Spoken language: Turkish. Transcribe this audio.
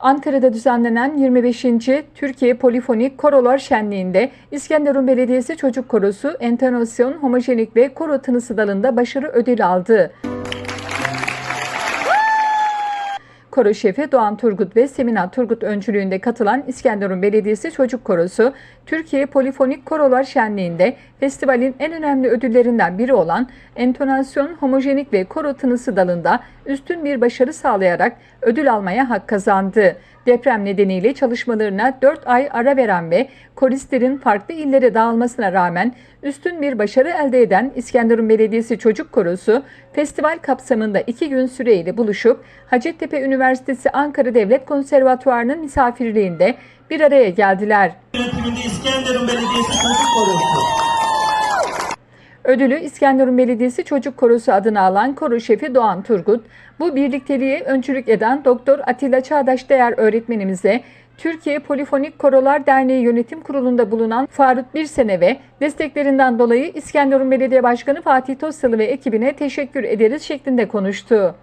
Ankara'da düzenlenen 25. Türkiye Polifonik Korolar Şenliği'nde İskenderun Belediyesi Çocuk Korosu entonasyon, homojenik ve koro tınısı dalında başarı ödülü aldı. Koro şefi Doğan Turgut ve Semina Turgut öncülüğünde katılan İskenderun Belediyesi Çocuk Korosu, Türkiye Polifonik Korolar Şenliği'nde festivalin en önemli ödüllerinden biri olan entonasyon, homojenik ve koro tınısı dalında üstün bir başarı sağlayarak ödül almaya hak kazandı. Deprem nedeniyle çalışmalarına 4 ay ara veren ve koristlerin farklı illere dağılmasına rağmen üstün bir başarı elde eden İskenderun Belediyesi Çocuk Korosu, festival kapsamında 2 gün süreyle buluşup Hacettepe Üniversitesi Ankara Devlet Konservatuvarı'nın misafirliğinde bir araya geldiler. Yönetiminde İskenderun Belediyesi Çocuk Korosu. Ödülü İskenderun Belediyesi Çocuk Korosu adını alan koro şefi Doğan Turgut, bu birlikteliğe öncülük eden Doktor Atilla Çağdaş Değer öğretmenimize Türkiye Polifonik Korolar Derneği Yönetim Kurulu'nda bulunan Faruk Birsene ve desteklerinden dolayı İskenderun Belediye Başkanı Fatih Tosyalı ve ekibine teşekkür ederiz şeklinde konuştu.